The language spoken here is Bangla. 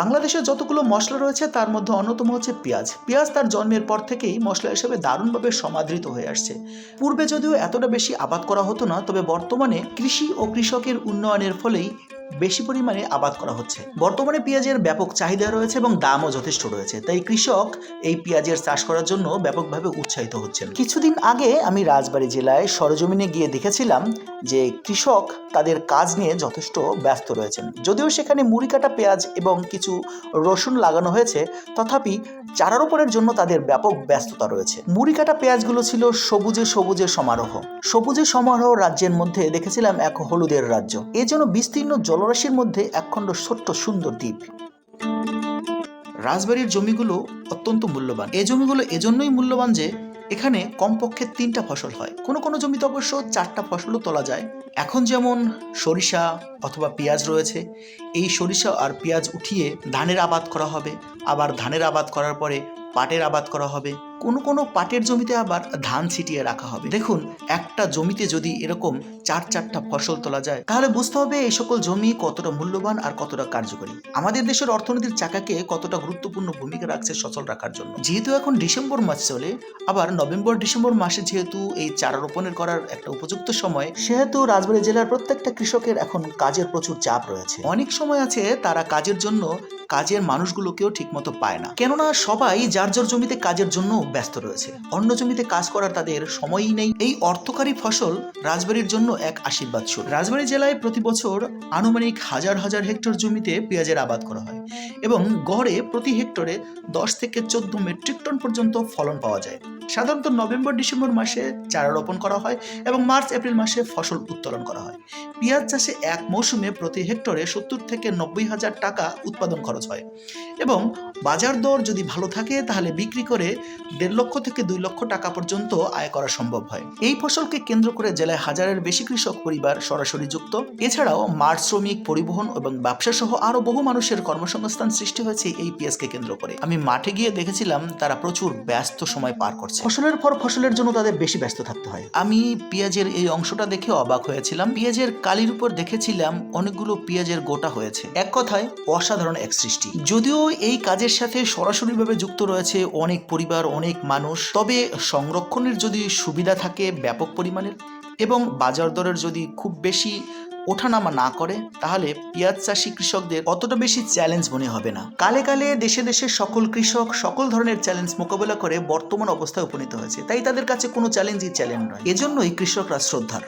বাংলাদেশে যতগুলো মশলা রয়েছে, তার মধ্যে অন্যতম হচ্ছে পেঁয়াজ। পেঁয়াজ তার জন্মের পর থেকেই মশলা হিসেবে দারুণভাবে সমাদৃত হয়ে আসছে। পূর্বে যদিও এতটা বেশি আবাদ করা হতো না, তবে বর্তমানে কৃষি ও কৃষকের উন্নয়নের ফলেই বেশি পরিমাণে আবাদ করা হচ্ছে। বর্তমানে পেঁয়াজের ব্যাপক চাহিদা রয়েছে এবং দামও যথেষ্ট রয়েছে। তাই কৃষক এই পেঁয়াজের চাষ করার জন্য ব্যাপকভাবে উৎসাহিত হচ্ছেন। কিছুদিন আগে আমি রাজবাড়ী জেলায় সরজমিনে গিয়ে দেখেছিলাম যে কৃষক তাদের কাজ নিয়ে যথেষ্ট ব্যস্ত রয়েছেন। যদিও সেখানে মুড়ি কাটা পেঁয়াজ এবং কিছু রসুন লাগানো হয়েছে, তথাপি চারা রোপণের জন্য তাদের ব্যাপক ব্যস্ততা রয়েছে। মুড়ি কাটা পেঁয়াজগুলো ছিল সবুজে সবুজে সমারোহ। সবুজে সমারোহ রাজ্যের মধ্যে দেখেছিলাম এক হলুদের রাজ্য। এ যেন বিস্তীর্ণ জলরাশির মধ্যে একখণ্ড ছোট্ট সুন্দর দ্বীপ। রাজবাড়ির জমিগুলো অত্যন্ত মূল্যবান। এই জমিগুলো এজন্যই মূল্যবান যে, এখানে কমপক্ষে তিনটা ফসল হয়। কোনো কোনো জমিতে অবশ্য চারটা ফসলও তোলা যায়। এখন যেমন সরিষা অথবা পেঁয়াজ রয়েছে, এই সরিষা আর পেঁয়াজ উঠিয়ে ধানের আবাদ করা হবে। আবার ধানের আবাদ করার পরে পাটের আবাদ করা হবে। কোনো কোনো পাটের জমিতে আবার ধান ছিটিয়ে রাখা হবে। দেখুন, একটা জমিতে যদি এরকম চার চারটা ফসল তোলা যায়, তাহলে বুঝতে হবে এই সকল জমি কতটা মূল্যবান আর কতটা কার্যকরী। আমাদের দেশের অর্থনীতির চাকাকে কতটা গুরুত্বপূর্ণ ভূমিকা রাখছে সচল রাখার জন্য। যেহেতু এখন ডিসেম্বর মাস চলে, আবার নভেম্বর, ডিসেম্বর মাসে যেহেতু এই চারা রোপণের করার একটা উপযুক্ত সময়, সেহেতু রাজবাড়ী জেলার প্রত্যেকটা কৃষকের এখন কাজের প্রচুর চাপ রয়েছে। অনেক সময় আছে তারা কাজের জন্য কাজের মানুষগুলোকেও ঠিকমতো পায় না। কেননা সবাই যার যার জমিতে কাজের জন্য ব্যস্ত রয়েছে। অন্য জমিতে কাজ করার তাদের সময়ই নেই। এই অর্থকারী ফসল রাজবাড়ির জন্য এক আশীর্বাদ স্বরূপ রাজবাড়ি জেলায় প্রতি বছর আনুমানিক হাজার হাজার হেক্টর জমিতে পেঁয়াজের আবাদ করা হয় এবং গড়ে প্রতি হেক্টরে দশ থেকে চোদ্দ মেট্রিক টন পর্যন্ত ফলন পাওয়া যায়। সাধারণত নভেম্বর, ডিসেম্বর মাসে চারা রোপণ করা হয় এবং মার্চ, এপ্রিল মাসে ফসল উত্তোলন করা হয়। পেঁয়াজ চাষে এক মৌসুমে প্রতি হেক্টরে সত্তর থেকে নব্বই হাজার টাকা উৎপাদন খরচ হয় এবং বাজার দর যদি ভালো থাকে, তাহলে বিক্রি করে দেড় লক্ষ থেকে দুই লক্ষ টাকা পর্যন্ত আয় করা সম্ভব হয়। এই ফসলকে কেন্দ্র করে জেলায় হাজারের বেশি কৃষক পরিবার সরাসরি যুক্ত। এছাড়াও মাঠ শ্রমিক, পরিবহন এবং ব্যবসা সহ আরও বহু মানুষের কর্মসংস্থান সৃষ্টি হয়েছে এই পেঁয়াজকে কেন্দ্র করে। আমি মাঠে গিয়ে দেখেছিলাম, তারা প্রচুর ব্যস্ত সময় পার করছে। ফসলের পর ফসলের জন্য তাদের বেশি ব্যস্ত থাকতে হয়। আমি পেঁয়াজের এই অংশটা দেখে অবাক হয়েছিলাম। পেঁয়াজের কালির উপর দেখেছিলাম অনেকগুলো পেঁয়াজের গোটা হয়েছে। এক কথায় অসাধারণ এক সৃষ্টি। যদিও এই কাজের সাথে সরাসরিভাবে যুক্ত রয়েছে অনেক পরিবার অনেক মানুষ তবে সংরক্ষণের যদি সুবিধা থাকে ব্যাপক পরিমাণের এবং বাজার দরের যদি খুব বেশি ওঠানামা না করে, তাহলে পেঁয়াজ চাষি কৃষকদের অতটা বেশি চ্যালেঞ্জ মনে হবে না। কালে কালে দেশে দেশে সকল কৃষক সকল ধরনের চ্যালেঞ্জ মোকাবেলা করে বর্তমান অবস্থায় উপনীত হয়েছে। তাই তাদের কাছে কোনো চ্যালেঞ্জই চ্যালেঞ্জ নয়। এজন্যই কৃষকরা শ্রদ্ধার।